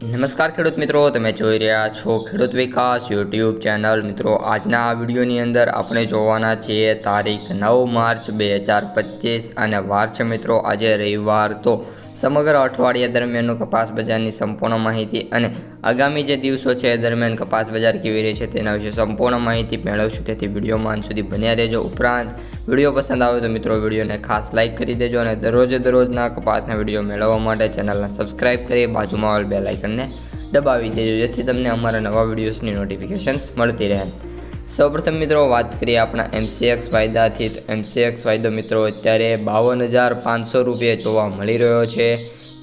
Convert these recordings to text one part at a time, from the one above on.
નમસ્કાર ખેડૂત મિત્રો, તમે જોઈ રહ્યા છો ખેડૂત વિકાસ યુટ્યુબ ચેનલ. મિત્રો, આજના આ વિડીયોની અંદર આપણે જોવાના છીએ તારીખ નવ માર્ચ બે હજાર પચીસ અને વાર છે મિત્રો, આજે રવિવાર. તો સમગ્ર અઠવાડિયા દરમિયાનનું કપાસ બજારની સંપૂર્ણ માહિતી અને આગામી જે દિવસો છે એ દરમિયાન કપાસ બજાર કેવી રહી છે તેના વિશે સંપૂર્ણ માહિતી મેળવશું. તેથી વિડીયોમાં અંત સુધી બન્યા રહેજો. ઉપરાંત, વીડિયો પસંદ આવે તો મિત્રો વિડીયોને ખાસ લાઇક કરી દેજો અને દરરોજે દરરોજના કપાસના વીડિયો મેળવવા માટે ચેનલને સબસ્ક્રાઇબ કરી બાજુમાં આવેલ બે લાઇકનને દબાવી દેજો, જેથી તમને અમારા નવા વિડીયોઝની નોટિફિકેશન્સ મળતી રહે. સૌપ્રથમ મિત્રો વાત કરીએ આપણા એમસીએક્સ ફાયદાથી તો એમસીએક્સ ફાયદો મિત્રો અત્યારે બાવન હજાર પાંચસો રૂપિયા જોવા મળી રહ્યો છે.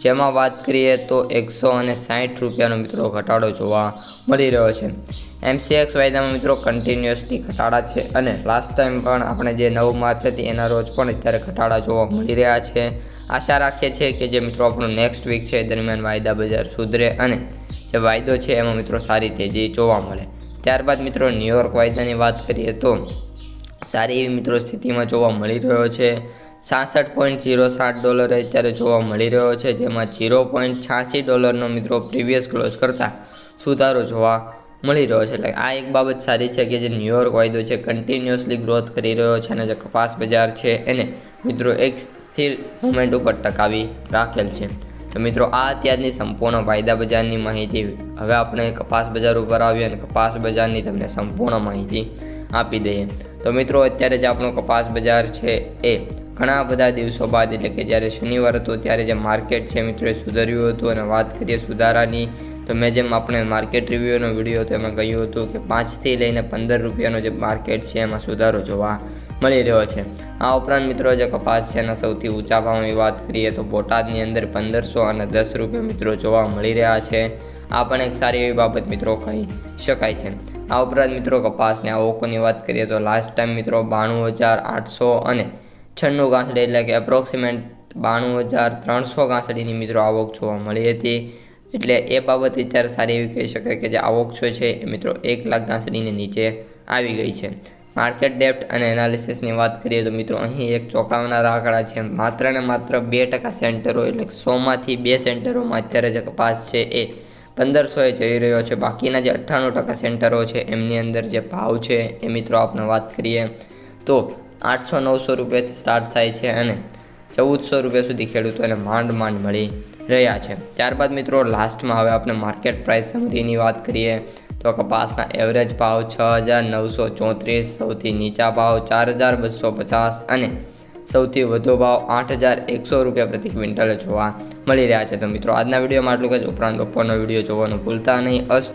જેમાં વાત કરીએ તો એકસો અને સાઠ રૂપિયાનો મિત્રો ઘટાડો જોવા મળી રહ્યો છે. એમસીએક્સ વાયદામાં મિત્રો કન્ટિન્યુઅસલી ઘટાડા છે અને લાસ્ટ ટાઈમ પણ આપણે જે નવ માર્ચ હતી એના રોજ પણ અત્યારે ઘટાડા જોવા મળી રહ્યા છે. આશા રાખીએ છીએ કે જે મિત્રો આપણું નેક્સ્ટ વીક છે દરમિયાન વાયદા બજાર સુધરે અને જે વાયદો છે એમાં મિત્રો સારી તેજી જોવા મળે. ત્યારબાદ મિત્રો ન્યુયોર્ક વાયદાની વાત કરીએ તો સારી એવી મિત્રો સ્થિતિમાં જોવા મળી રહ્યો છે. સાસઠ પોઈન્ટ ઝીરો સાત ડોલર અત્યારે જોવા મળી રહ્યો છે, જેમાં જીરો પોઈન્ટ છ્યાસી ડોલરનો મિત્રો પ્રીવિયસ ક્લોઝ કરતાં સુધારો જોવા મળી રહ્યો છે. એટલે આ એક બાબત સારી છે કે જે ન્યુયોર્ક વાયદો છે કન્ટિન્યુઅસલી ગ્રોથ કરી રહ્યો છે અને જે કપાસ બજાર છે એને મિત્રો એક સ્થિર મોમેન્ટ ઉપર ટકાવી રાખેલ છે. તો મિત્રો, આ અત્યારની સંપૂર્ણ વાયદા બજારની માહિતી. હવે આપણે કપાસ બજાર ઉપર આવીએ અને કપાસ બજારની તમને સંપૂર્ણ માહિતી આપી દઈએ. તો મિત્રો, અત્યારે જે આપણો કપાસ બજાર છે એ ઘણા બધા દિવસો બાદ, એટલે કે જ્યારે શનિવાર હતો, ત્યારે જે માર્કેટ છે મિત્રો, એ સુધર્યું હતું. અને વાત કરીએ સુધારાની, તો મેં જેમ આપણે માર્કેટ રિવ્યૂનો વીડિયો હતો એમાં કહ્યું હતું કે પાંચથી લઈને પંદર રૂપિયાનો જે માર્કેટ છે, એમાં સુધારો જોવા મળી રહ્યો છે. આ ઉપરાંત મિત્રો, જે કપાસ છે એના સૌથી ઊંચા ભાવની વાત કરીએ તો બોટાદની અંદર પંદરસો અને દસ રૂપિયા મિત્રો જોવા મળી રહ્યા છે. આ પણ એક સારી એવી બાબત મિત્રો કહી શકાય છે. આ ઉપરાંત મિત્રો, કપાસની આવકોની વાત કરીએ તો લાસ્ટ ટાઈમ મિત્રો બાણું હજાર આઠસો અને છન્નું ગાંસડી એટલે કે એપ્રોક્સિમેટ બાણું હજાર ત્રણસો ગાંસડીની મિત્રો આવક જોવા મળી હતી. એટલે એ બાબત અત્યારે સારી એવી કહી શકાય કે જે આવક છે એ મિત્રો એક લાખ ગાંસડીની નીચે આવી ગઈ છે. માર્કેટ ડેપ્ટ અને એનાલિસિસની વાત કરીએ તો મિત્રો અહીં એક ચોંકાવનારા આંકડા છે. માત્ર ને માત્ર બે ટકા સેન્ટરો એટલે સોમાંથી બે સેન્ટરોમાં અત્યારે જે કપાસ છે એ પંદરસોએ જઈ રહ્યો છે. બાકીના જે અઠ્ઠાણું ટકા સેન્ટરો છે એમની અંદર જે ભાવ છે એ મિત્રો આપણે વાત કરીએ તો આઠસો નવસો રૂપિયાથી સ્ટાર્ટ થાય છે અને ચૌદસો રૂપિયા સુધી ખેડૂતોને માંડ માંડ મળી રહ્યા છે. ત્યારબાદ મિત્રો લાસ્ટમાં હવે આપણે માર્કેટ પ્રાઇસ સમિતિની વાત કરીએ, તો કપાસના એવરેજ ભાવ છ હજાર નવસો ચોત્રીસ, સૌથી નીચા ભાવ ચાર હજાર બસો પચાસ અને સૌથી વધુ ભાવ આઠ હજાર એકસો રૂપિયા પ્રતિ ક્વિન્ટલ જોવા મળી રહ્યા છે. તો મિત્રો, આજના વિડીયોમાં આટલું જ. ઉપરાંત બપોરનો વીડિયો જોવાનું ભૂલતા નહીં. અસ્તુ